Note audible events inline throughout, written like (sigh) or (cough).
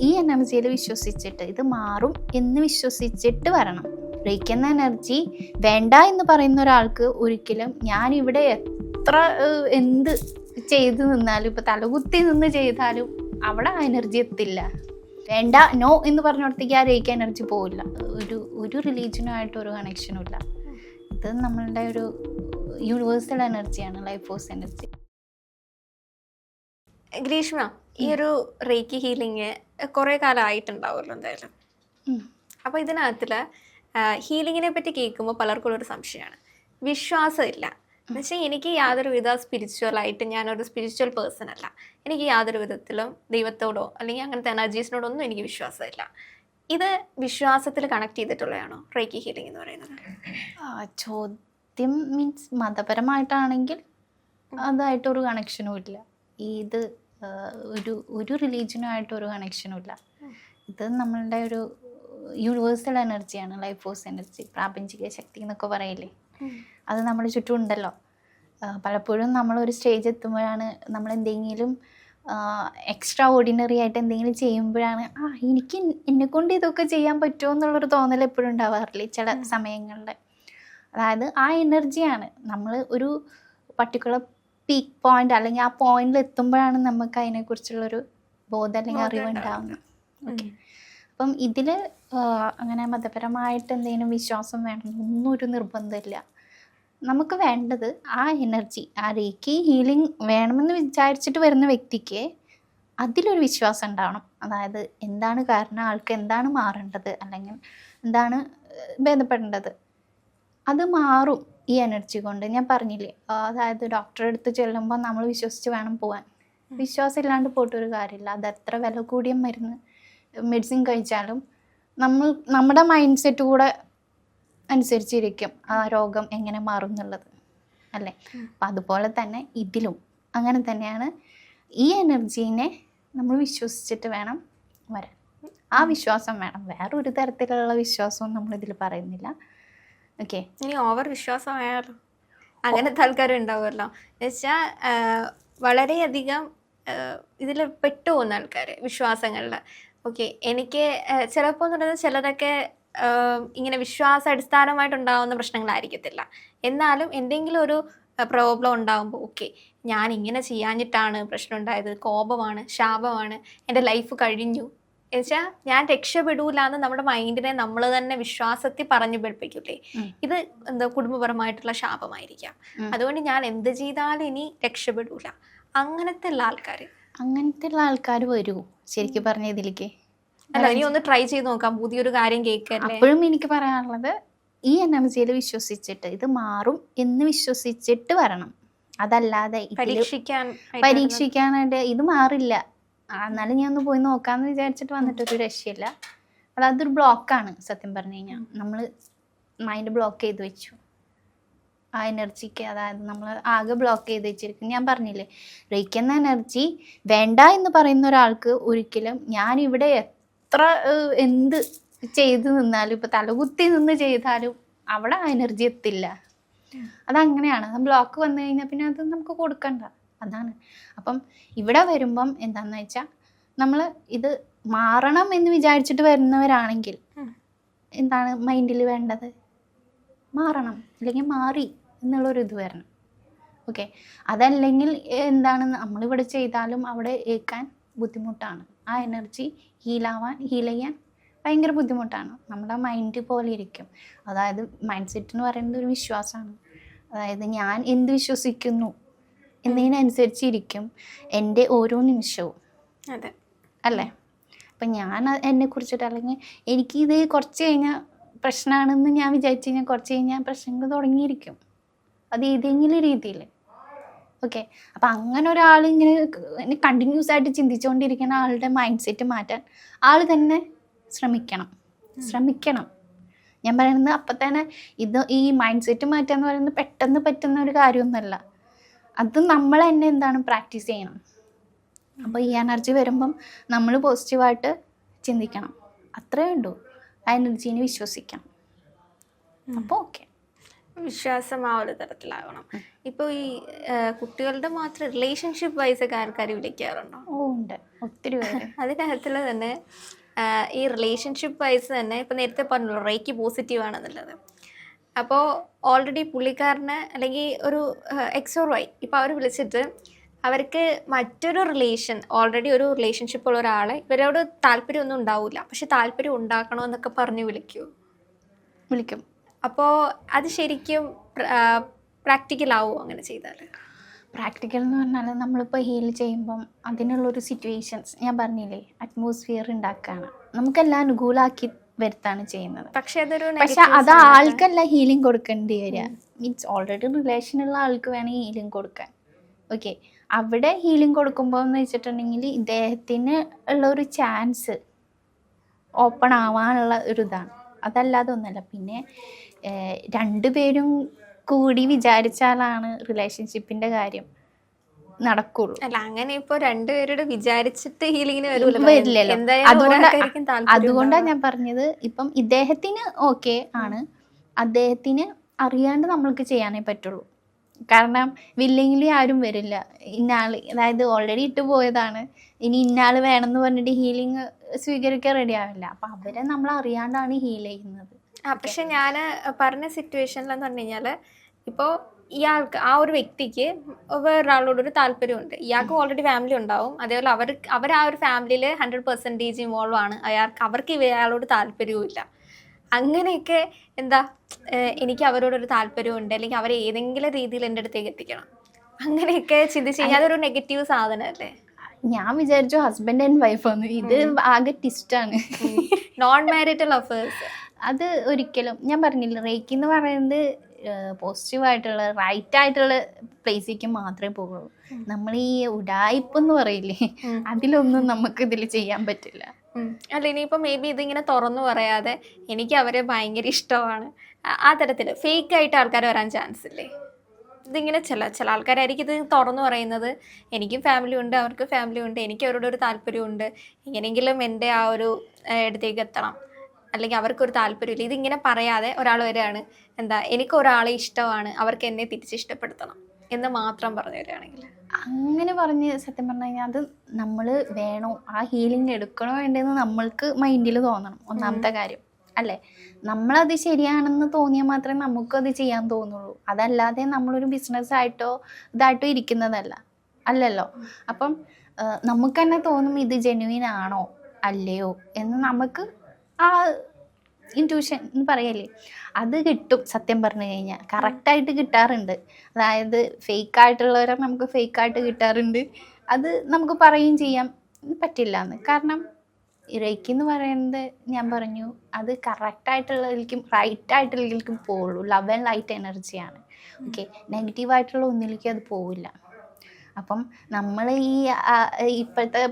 ഈ എനർജിയിൽ വിശ്വസിച്ചിട്ട് ഇത് മാറും എന്ന് വിശ്വസിച്ചിട്ട് വരണം. ബ്രേക്കുന്ന എനർജി വേണ്ട എന്ന് പറയുന്ന ഒരാൾക്ക് ഒരിക്കലും ഞാൻ ഇവിടെ എത്ര എന്ത് ചെയ്തു നിന്നാലും ഇപ്പൊ തലകുത്തി നിന്ന് ചെയ്താലും അവിടെ ആ എനർജി എത്തില്ല. വേണ്ട നോ എന്ന് പറഞ്ഞിടത്തേക്ക് ആ റേക്ക് എനർജി പോവില്ല. ഒരു ഒരു റിലീജിയനുമായിട്ട് ഒരു കണക്ഷനും ഇല്ല. ഇത് നമ്മളുടെ ഒരു യൂണിവേഴ്സൽ എനർജിയാണ് ലൈഫ് ഫോഴ്സ് എനർജി. ഗ്രീഷ്മ ഈ ഒരു റേക്കി ഹീലിംഗ് കുറേ കാലമായിട്ടുണ്ടാവുമല്ലോ എന്തായാലും. ഉം. അപ്പോൾ ഇതിനകത്തിൽ ഹീലിങ്ങിനെ പറ്റി കേൾക്കുമ്പോൾ പലർക്കും ഒരു സംശയമാണ്. വിശ്വാസമില്ല. പക്ഷേ എനിക്ക് യാതൊരു വിധ സ്പിരിച്വലായിട്ട് ഞാനൊരു സ്പിരിച്വൽ പേഴ്സൺ അല്ല. എനിക്ക് യാതൊരു വിധത്തിലും ദൈവത്തോടോ അല്ലെങ്കിൽ അങ്ങനത്തെ എനർജീസിനോടോ ഒന്നും എനിക്ക് വിശ്വാസമില്ല. ഇത് വിശ്വാസത്തിൽ കണക്ട് ചെയ്തിട്ടുള്ളതാണോ? റേക്കി ഹീലിംഗ് എന്ന് പറയുന്നത്. ചോദ്യം മീൻസ് മതപരമായിട്ടാണെങ്കിൽ അതായിട്ടൊരു കണക്ഷനും ഇല്ല. ഇത് ഒരു ഒരു റിലീജിയനുമായിട്ട് ഒരു കണക്ഷനും ഇല്ല. ഇത് നമ്മളുടെ ഒരു യൂണിവേഴ്സൽ എനർജിയാണ് ലൈഫ് ഫോഴ്സ് എനർജി പ്രാപഞ്ചിക ശക്തി എന്നൊക്കെ പറയില്ലേ? അത് നമ്മുടെ ചുറ്റും ഉണ്ടല്ലോ പലപ്പോഴും നമ്മളൊരു സ്റ്റേജ് എത്തുമ്പോഴാണ് നമ്മൾ എന്തെങ്കിലും എക്സ്ട്രാ ഓർഡിനറി ആയിട്ട് എന്തെങ്കിലും ചെയ്യുമ്പോഴാണ് ആ എനിക്ക് എന്നെ കൊണ്ട് ഇതൊക്കെ ചെയ്യാൻ പറ്റുമോ എന്നുള്ളൊരു തോന്നൽ എപ്പോഴും ഉണ്ടാവാറില്ലേ ചില സമയങ്ങളിൽ അതായത് ആ എനർജിയാണ് നമ്മൾ ഒരു പർട്ടിക്കുലർ പീക്ക് പോയിന്റ് അല്ലെങ്കിൽ ആ പോയിന്റിൽ എത്തുമ്പോഴാണ് നമുക്ക് അതിനെക്കുറിച്ചുള്ളൊരു ബോധം അല്ലെങ്കിൽ അറിവുണ്ടാവുന്നത് ഓക്കെ അപ്പം ഇതിൽ അങ്ങനെ മതപരമായിട്ട് എന്തെങ്കിലും വിശ്വാസം വേണം ഒന്നും ഒരു നിർബന്ധമില്ല. നമുക്ക് വേണ്ടത് ആ എനർജി ആ റേക്കി ഹീലിംഗ് വേണമെന്ന് വിചാരിച്ചിട്ട് വരുന്ന വ്യക്തിക്ക് അതിലൊരു വിശ്വാസം ഉണ്ടാവണം. അതായത് എന്താണ് കാരണം ആൾക്ക് എന്താണ് മാറേണ്ടത് അല്ലെങ്കിൽ എന്താണ് ഭേദപ്പെടേണ്ടത്. അത് മാറും. ഈ എനർജി കൊണ്ട്. ഞാൻ പറഞ്ഞില്ലേ അതായത് ഡോക്ടറെ അടുത്ത് ചെല്ലുമ്പോൾ നമ്മൾ വിശ്വസിച്ച് വേണം പോവാൻ. വിശ്വാസം ഇല്ലാണ്ട് പോയിട്ടൊരു കാര്യമില്ല. അത് എത്ര വില കൂടിയ മരുന്ന് മെഡിസിൻ കഴിച്ചാലും നമ്മൾ നമ്മുടെ മൈൻഡ് സെറ്റ് കൂടെ അനുസരിച്ചിരിക്കും ആ രോഗം എങ്ങനെ മാറും എന്നുള്ളത്. അല്ലേ? അപ്പം അതുപോലെ തന്നെ ഇതിലും അങ്ങനെ തന്നെയാണ് ഈ എനർജീനെ നമ്മൾ വിശ്വസിച്ചിട്ട് വേണം വരാൻ. ആ വിശ്വാസം വേണം. വേറൊരു ഒരു തരത്തിലുള്ള വിശ്വാസവും നമ്മളിതിൽ പറയുന്നില്ല. ഓക്കെ. ഇനി ഓവർ വിശ്വാസമായാലോ? അങ്ങനത്തെ ആൾക്കാരും ഉണ്ടാവുമല്ലോ. എന്നുവെച്ചാൽ വളരെയധികം ഇതിൽ പെട്ടുപോകുന്ന ആൾക്കാർ വിശ്വാസങ്ങളിൽ ഓക്കെ എനിക്ക് ചിലപ്പോൾ എന്ന് പറയുന്നത് ചിലരൊക്കെ ആ, ഇങ്ങനെ വിശ്വാസ അടിസ്ഥാനമായിട്ടുണ്ടാവുന്ന പ്രശ്നങ്ങളായിരിക്കത്തില്ല. എന്നാലും എന്തെങ്കിലും ഒരു പ്രോബ്ലം ഉണ്ടാകുമ്പോൾ ഓക്കെ ഞാൻ ഇങ്ങനെ ചെയ്യാഞ്ഞിട്ടാണ് പ്രശ്നം ഉണ്ടായത്. കോപമാണ് ശാപമാണ്. എന്റെ ലൈഫ് കഴിഞ്ഞു. എന്നുവെച്ചാൽ ഞാൻ രക്ഷപ്പെടൂല എന്ന് നമ്മുടെ മൈൻഡിനെ നമ്മൾ തന്നെ വിശ്വാസത്തിൽ പറഞ്ഞു പഠിപ്പിക്കൂലേ? ഇത് എന്താ കുടുംബപരമായിട്ടുള്ള ശാപമായിരിക്കാം. അതുകൊണ്ട് ഞാൻ എന്ത് ചെയ്താലും ഇനി രക്ഷപ്പെടൂല. അങ്ങനത്തെ ഉള്ള ആൾക്കാർ അങ്ങനത്തെ ഉള്ള ആൾക്കാർ വരൂ. ശരിക്കും പറഞ്ഞ ഇതിലേക്ക്. അല്ല ഇനി ഒന്ന് ട്രൈ ചെയ്ത് നോക്കാം. പുതിയൊരു കാര്യം കേൾക്കല്ലേ? അപ്പോഴും എനിക്ക് പറയാനുള്ളത് ഈ എനർജിയിൽ വിശ്വസിച്ചിട്ട് ഇത് മാറും എന്ന് വിശ്വസിച്ചിട്ട് വരണം. അതല്ലാതെ പരീക്ഷിക്കാൻ പരീക്ഷിക്കാനായിട്ട് ഇത് മാറില്ല. എന്നാലും ഞാൻ ഒന്ന് പോയി നോക്കാന്ന് വിചാരിച്ചിട്ട് വന്നിട്ട് ഒരു രക്ഷയില്ല. അത് അതൊരു ബ്ലോക്കാണ് സത്യം പറഞ്ഞു കഴിഞ്ഞാൽ നമ്മൾ മൈൻഡ് ബ്ലോക്ക് ചെയ്ത് വെച്ചു. ആ എനർജിക്ക് അതായത് നമ്മൾ ആകെ ബ്ലോക്ക് ചെയ്ത് വെച്ചിരിക്കും ഞാൻ പറഞ്ഞില്ലേ റേക്കുന്ന എനർജി വേണ്ട എന്ന് പറയുന്ന ഒരാൾക്ക് ഒരിക്കലും ഞാൻ ഇവിടെ എത്ര എന്ത് ചെയ്തു നിന്നാലും ഇപ്പൊ തലകുത്തി നിന്ന് ചെയ്താലും അവിടെ ആ എനർജി എത്തില്ല. അതങ്ങനെയാണ്. ബ്ലോക്ക് വന്നു കഴിഞ്ഞാൽ പിന്നെ അത് നമുക്ക് കൊടുക്കണ്ട. അതാണ്. അപ്പം ഇവിടെ വരുമ്പം എന്താന്ന് വെച്ചാൽ നമ്മൾ ഇത് മാറണം എന്ന് വിചാരിച്ചിട്ട് വരുന്നവരാണെങ്കിൽ എന്താണ് മൈൻഡിൽ വേണ്ടത്? മാറണം. അല്ലെങ്കിൽ മാറി എന്നുള്ളൊരു ഇത് വരണം. ഓക്കെ? അതല്ലെങ്കിൽ എന്താണ് നമ്മളിവിടെ ചെയ്താലും അവിടെ ഏൽക്കാൻ ബുദ്ധിമുട്ടാണ്. ആ എനർജി ഹീലാവാൻ ഹീൽ ചെയ്യാൻ ഭയങ്കര ബുദ്ധിമുട്ടാണ്. നമ്മുടെ മൈൻഡ് പോലെ ഇരിക്കും. അതായത് മൈൻഡ് സെറ്റ് എന്ന് പറയുന്നത് ഒരു വിശ്വാസമാണ്. അതായത് ഞാൻ എന്ത് വിശ്വസിക്കുന്നു? എന്നതിനനുസരിച്ചിരിക്കും എന്റെ ഓരോ നിമിഷവും. അതെ. അല്ലേ? അപ്പം ഞാൻ എന്നെ കുറിച്ചിട്ട് അല്ലെങ്കിൽ എനിക്കിത് കുറച്ച് കഴിഞ്ഞാൽ പ്രശ്നമാണെന്ന് ഞാൻ വിചാരിച്ചു കഴിഞ്ഞാൽ കുറച്ച് കഴിഞ്ഞാൽ പ്രശ്നങ്ങൾ തുടങ്ങിയിരിക്കും. അത് ഏതെങ്കിലും രീതിയിൽ. ഓക്കെ? അപ്പം അങ്ങനെ ഒരാൾ ഇങ്ങനെ കണ്ടിന്യൂസ് ആയിട്ട് ചിന്തിച്ചുകൊണ്ടിരിക്കുന്ന ആളുടെ മൈൻഡ് സെറ്റ് മാറ്റാൻ ആൾ തന്നെ ശ്രമിക്കണം. ശ്രമിക്കണം. ഞാൻ പറയുന്നത് അപ്പം തന്നെ ഇത് ഈ മൈൻഡ് സെറ്റ് മാറ്റുക എന്ന് പറയുന്നത് പെട്ടെന്ന് പറ്റുന്ന ഒരു കാര്യമൊന്നുമല്ല. അത് നമ്മൾ തന്നെ എന്താണ് പ്രാക്ടീസ് ചെയ്യണം. അപ്പോൾ ഈ എനർജി വരുമ്പം നമ്മൾ പോസിറ്റീവായിട്ട് ചിന്തിക്കണം. അത്രേ ഉള്ളൂ. ആ എനർജീനെ വിശ്വസിക്കണം. അപ്പോൾ ഓക്കെ വിശ്വാസം ആ ഒരു തരത്തിലാകണം ഇപ്പോൾ ഈ കുട്ടികളുടെ മാത്രം റിലേഷൻഷിപ്പ് വൈസ് ഒക്കെ ആൾക്കാർ വിളിക്കാറുണ്ടോ? ഓ ഉണ്ട്. ഒത്തിരി പേര്. (laughs) അതിനകത്തിൽ തന്നെ ഈ റിലേഷൻഷിപ്പ് വൈസ് തന്നെ ഇപ്പം നേരത്തെ പറഞ്ഞല്ലോ റേക്ക് പോസിറ്റീവ് ആണെന്നുള്ളത്. അപ്പോൾ ഓൾറെഡി പുള്ളിക്കാരന് അല്ലെങ്കിൽ ഒരു എക്സോർ വൈ ഇപ്പോൾ അവർ വിളിച്ചിട്ട് അവർക്ക് മറ്റൊരു റിലേഷൻ ഓൾറെഡി ഒരു റിലേഷൻഷിപ്പ് ഉള്ള ഒരാളെ ഇവരോട് താല്പര്യമൊന്നും ഉണ്ടാവില്ല പക്ഷെ താല്പര്യം ഉണ്ടാക്കണമെന്നൊക്കെ പറഞ്ഞ് വിളിക്കൂ. വിളിക്കും. അപ്പോൾ അത് ശരിക്കും പ്രാക്ടിക്കൽ ആവുമോ അങ്ങനെ ചെയ്താൽ പ്രാക്ടിക്കൽ എന്ന് പറഞ്ഞാൽ നമ്മളിപ്പോൾ ഹീൽ ചെയ്യുമ്പം അതിനുള്ളൊരു സിറ്റുവേഷൻസ് ഞാൻ പറഞ്ഞില്ലേ അറ്റ്മോസ്ഫിയർ ഉണ്ടാക്കുകയാണ് നമുക്കെല്ലാം അനുകൂലമാക്കി വരുത്താണ് ചെയ്യുന്നത്. പക്ഷെ അതൊരു പക്ഷെ അത് ആൾക്കല്ല ഹീലിംഗ് കൊടുക്കേണ്ടി വരിക. മീൻസ് ഓൾറെഡി റിലേഷനുള്ള ആൾക്ക് വേണം ഹീലിംഗ് കൊടുക്കാൻ. ഓക്കെ അവിടെ ഹീലിംഗ് കൊടുക്കുമ്പോൾ എന്ന് വെച്ചിട്ടുണ്ടെങ്കിൽ ഇദ്ദേഹത്തിന് ഉള്ള ഒരു ചാൻസ് ഓപ്പൺ ആവാനുള്ള ഒരു ഇതാണ്. അതല്ലാതെ ഒന്നല്ല. പിന്നെ രണ്ടുപേരും കൂടി വിചാരിച്ചാലാണ് റിലേഷൻഷിപ്പിന്റെ കാര്യം. നടക്കുള്ളൂ. അല്ല അങ്ങനെ ഇപ്പൊ രണ്ടുപേരോട് വിചാരിച്ചിട്ട് ഹീലിങ്ങിന് വരില്ലല്ലോ. അതുകൊണ്ട് അതുകൊണ്ട് അതുകൊണ്ടാണ് ഞാൻ പറഞ്ഞത് ഇപ്പം ഇദ്ദേഹത്തിന് ഓക്കെ ആണ്. അദ്ദേഹത്തിന് അറിയാണ്ട് നമ്മൾക്ക് ചെയ്യാനേ പറ്റുള്ളൂ. കാരണം വില്ലെങ്കിലി ആരും വരില്ല. ഇന്നാൾ അതായത് ഓൾറെഡി ഇട്ട് പോയതാണ്. ഇനി ഇന്നാൾ വേണമെന്ന് പറഞ്ഞിട്ട് ഹീലിംഗ് സ്വീകരിക്കാൻ റെഡി ആവില്ല. അപ്പൊ അവരെ നമ്മൾ അറിയാണ്ടാണ് ഹീൽ ചെയ്യുന്നത്. പക്ഷെ ഞാൻ പറഞ്ഞ സിറ്റുവേഷനിലെന്ന് പറഞ്ഞു കഴിഞ്ഞാൽ ഇപ്പോ ഇയാൾക്ക് ആ ഒരു വ്യക്തിക്ക് വേറൊരാളോട് ഒരു താല്പര്യമുണ്ട്. ഇയാൾക്ക് ഓൾറെഡി ഫാമിലി ഉണ്ടാവും. അതേപോലെ അവർ അവർ ആ ഒരു ഫാമിലിയിൽ ഹൺഡ്രഡ് പെർസെന്റേജ് ഇൻവോൾവ് ആണ്. അയാൾക്ക് അവർക്ക് ഇയാളോട് താല്പര്യവും ഇല്ല അങ്ങനെയൊക്കെ എന്താ എനിക്ക് അവരോടൊരു താല്പര്യമുണ്ട് അല്ലെങ്കിൽ അവരെ ഏതെങ്കിലും രീതിയിൽ എന്റെ അടുത്തേക്ക് എത്തിക്കണം. അങ്ങനെയൊക്കെ ചിന്തിച്ച് കഴിഞ്ഞാൽ അതൊരു നെഗറ്റീവ് സാധനമല്ലേ? ഞാൻ വിചാരിച്ചു ഹസ്ബൻഡ് ആൻഡ് വൈഫ് വൈഫാണ് ഇത് ആകെ ടിസ്റ്റാണ് നോൺ മാരിറ്റൽ അഫേഴ്സ് അത് ഒരിക്കലും ഞാൻ പറഞ്ഞില്ല റേക്കി എന്ന് പറയുന്നത് പോസിറ്റീവ് ആയിട്ടുള്ള റൈറ്റ് ആയിട്ടുള്ള പ്ലേസിലേക്ക് മാത്രമേ പോകുള്ളൂ. നമ്മൾ ഈ ഉടായ്പ എന്ന് പറയില്ലേ അതിലൊന്നും നമുക്ക് ഇതിൽ ചെയ്യാൻ പറ്റില്ല. അല്ല ഇനിയിപ്പോ മേ ബി ഇതിങ്ങനെ തുറന്നു പറയാതെ എനിക്ക് അവരെ ഭയങ്കര ഇഷ്ടമാണ്. ആ- ആ തരത്തിൽ ഫേക്ക് ആയിട്ട് ആൾക്കാർ വരാൻ ചാൻസ് ഇല്ലേ? ഇതിങ്ങനെ ചില ചില ആൾക്കാരായിരിക്കും ഇത് തുറന്നു പറയുന്നത്. എനിക്കും ഫാമിലി ഉണ്ട് അവർക്ക് ഫാമിലി ഉണ്ട് എനിക്ക് അവരോട് ഒരു താല്പര്യമുണ്ട്. എങ്ങനെയെങ്കിലും എന്റെ ആ ഒരു ഇടത്തേക്ക് എത്തണം. അല്ലെങ്കിൽ അവർക്കൊരു താല്പര്യമില്ല. ഇതിങ്ങനെ പറയാതെ ഒരാൾ വരികയാണ് എന്താ എനിക്ക് ഒരാളെ ഇഷ്ടമാണ് അവർക്ക് എന്നെ തിരിച്ച് ഇഷ്ടപ്പെടുത്തണം എന്ന് മാത്രം പറഞ്ഞു തരികയാണെങ്കിൽ അങ്ങനെ പറഞ്ഞ് സത്യം പറഞ്ഞു കഴിഞ്ഞാൽ അത് നമ്മൾ വേണോ ആ ഹീലിംഗ് എടുക്കണോ വേണ്ടതെന്ന് നമ്മൾക്ക് മൈൻഡിൽ തോന്നണം. ഒന്നാമത്തെ കാര്യം അല്ലേ? നമ്മളത് ശരിയാണെന്ന് തോന്നിയാൽ മാത്രമേ നമുക്കത് ചെയ്യാൻ തോന്നുള്ളൂ. അതല്ലാതെ നമ്മളൊരു ബിസിനസ് ആയിട്ടോ ഇതായിട്ടോ ഇരിക്കുന്നതല്ല. അല്ലല്ലോ? അപ്പം നമുക്ക് തന്നെ തോന്നും ഇത് ജെന്യൂൻ ആണോ അല്ലയോ എന്ന് നമുക്ക് ആ ഇന്റ്യൂഷൻ എന്ന് പറയല്ലേ അത് കിട്ടും സത്യം പറഞ്ഞു കഴിഞ്ഞാൽ കറക്റ്റായിട്ട് കിട്ടാറുണ്ട്. അതായത് ഫേക്കായിട്ടുള്ളവരെ നമുക്ക് ഫേക്കായിട്ട് കിട്ടാറുണ്ട്. അത് നമുക്ക് പറയുകയും ചെയ്യാം. പറ്റില്ല എന്ന് കാരണം റേക്കി എന്ന് പറയുന്നത് ഞാൻ പറഞ്ഞു അത് കറക്റ്റായിട്ടുള്ളതിലേക്കും റൈറ്റായിട്ടുള്ളതിലേക്കും പോവുള്ളൂ. ലവ് ആൻഡ് ലൈറ്റ് എനർജിയാണ് ഓക്കെ നെഗറ്റീവായിട്ടുള്ള ഒന്നിലേക്കും അത് പോവില്ല. അപ്പം നമ്മൾ ഈ ഇപ്പോഴത്തെ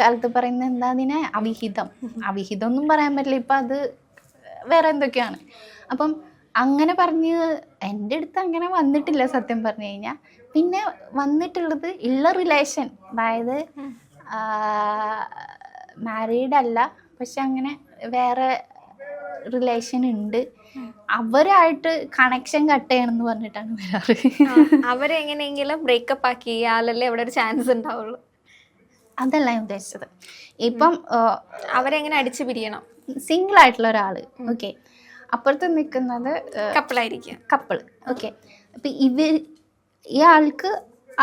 കാലത്ത് പറയുന്ന എന്താ അതിനെ അവിഹിതം. അവിഹിതം ഒന്നും പറയാൻ പറ്റില്ല. ഇപ്പം അത് വേറെ എന്തൊക്കെയാണ്? അപ്പം അങ്ങനെ പറഞ്ഞ് എന്റെ അടുത്ത് അങ്ങനെ വന്നിട്ടില്ല സത്യം പറഞ്ഞു കഴിഞ്ഞാൽ പിന്നെ വന്നിട്ടുള്ളത് ഉള്ള റിലേഷൻ അതായത് മാരീഡ് അല്ല പക്ഷെ അങ്ങനെ വേറെ റിലേഷൻ ഉണ്ട്. അവരായിട്ട് കണക്ഷൻ കട്ട് ചെയ്യണമെന്ന് പറഞ്ഞിട്ടാണ് വരാറ്. അവരെങ്ങനെയെങ്കിലും ബ്രേക്കപ്പ് ആക്കി ആളല്ലേ അവിടെ ഒരു ചാൻസ് ഉണ്ടാവുള്ളൂ. അതല്ല ഞാൻ ഉദ്ദേശിച്ചത്. ഇപ്പം അവരെങ്ങനെ അടിച്ചു പിരിയണം? സിംഗിൾ ആയിട്ടുള്ള ഒരാൾ ഓക്കെ. അപ്പുറത്ത് നിൽക്കുന്നത് കപ്പിളായിരിക്കും. Couple okay. അപ്പം ഇവർ ഈ ആൾക്ക്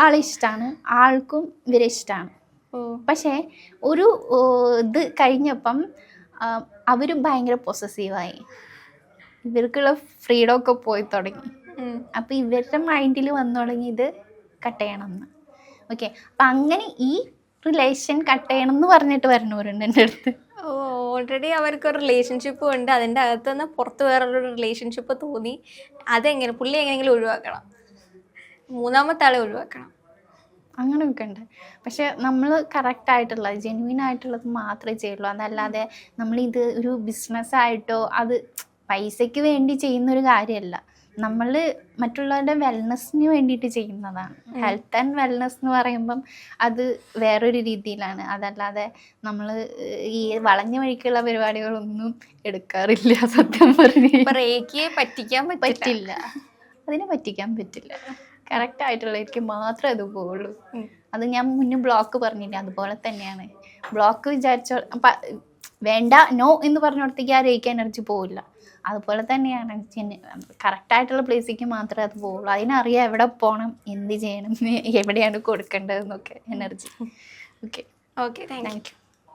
ആളെ ഇഷ്ടമാണ് ആൾക്കും ഇവരെ ഇഷ്ടമാണ് പക്ഷേ ഒരു ഇത് കഴിഞ്ഞപ്പം അവർ ഭയങ്കര പൊസസീവായി ഇവർക്കുള്ള ഫ്രീഡം ഒക്കെ പോയി തുടങ്ങി. അപ്പൊ ഇവരുടെ മൈൻഡിൽ വന്നു തുടങ്ങി ഇത് കട്ട് ചെയ്യണം എന്ന്. ഓക്കെ. അപ്പം അങ്ങനെ ഈ റിലേഷൻ കട്ട് ചെയ്യണം എന്ന് പറഞ്ഞിട്ട് വരണവരുണ്ട് എന്റെ അടുത്ത്. ഓൾറെഡി അവർക്ക് ഒരു റിലേഷൻഷിപ്പ് ഉണ്ട്. അതിന്റെ അകത്ത് നിന്ന് പുറത്ത് വേറൊരു റിലേഷൻഷിപ്പ് തോന്നി. അതെങ്ങനെ പുള്ളി എങ്ങനെയെങ്കിലും ഒഴിവാക്കണം. മൂന്നാമത്തെ ആളെ ഒഴിവാക്കണം. അങ്ങനെയൊക്കെ ഉണ്ട്. പക്ഷെ നമ്മൾ കറക്റ്റ് ആയിട്ടുള്ള ജെന്യൂൻ ആയിട്ടുള്ളത് മാത്രമേ ചെയ്യുള്ളൂ. അതല്ലാതെ നമ്മളിത് ഒരു ബിസിനസ്സായിട്ടോ അത് പൈസയ്ക്ക് വേണ്ടി ചെയ്യുന്നൊരു കാര്യമല്ല. നമ്മൾ മറ്റുള്ളവരുടെ വെൽനെസ്സിന് വേണ്ടിയിട്ട് ചെയ്യുന്നതാണ്. ഹെൽത്ത് ആൻഡ് വെൽനെസ് എന്ന് പറയുമ്പം അത് വേറൊരു രീതിയിലാണ്. അതല്ലാതെ നമ്മൾ ഈ വളഞ്ഞ വഴിക്കുള്ള പരിപാടികളൊന്നും എടുക്കാറില്ല (laughs) സത്യം പറഞ്ഞു. പറ്റിക്കാൻ പറ്റില്ല. അതിന് പറ്റിക്കാൻ പറ്റില്ല. കറക്റ്റ് ആയിട്ടുള്ളവർക്ക് മാത്രമേ അത് പോവുള്ളൂ ഉം. അത് ഞാൻ മുന്നേ ബ്ലോക്ക് പറഞ്ഞില്ല? അതുപോലെ തന്നെയാണ്. ബ്ലോക്ക് വിചാരിച്ചോ വേണ്ട നോ എന്ന് പറഞ്ഞിടത്തേക്ക് ആ രേഖ എനർജി പോവില്ല. അതുപോലെ തന്നെയാണ് കറക്റ്റ് ആയിട്ടുള്ള പ്ലേസിലേക്ക് മാത്രമേ അത് പോവുള്ളൂ. അതിനറിയാം എവിടെ പോകണം എന്ത് ചെയ്യണം എവിടെയാണ് കൊടുക്കേണ്ടതെന്നൊക്കെ energy okay okay thank you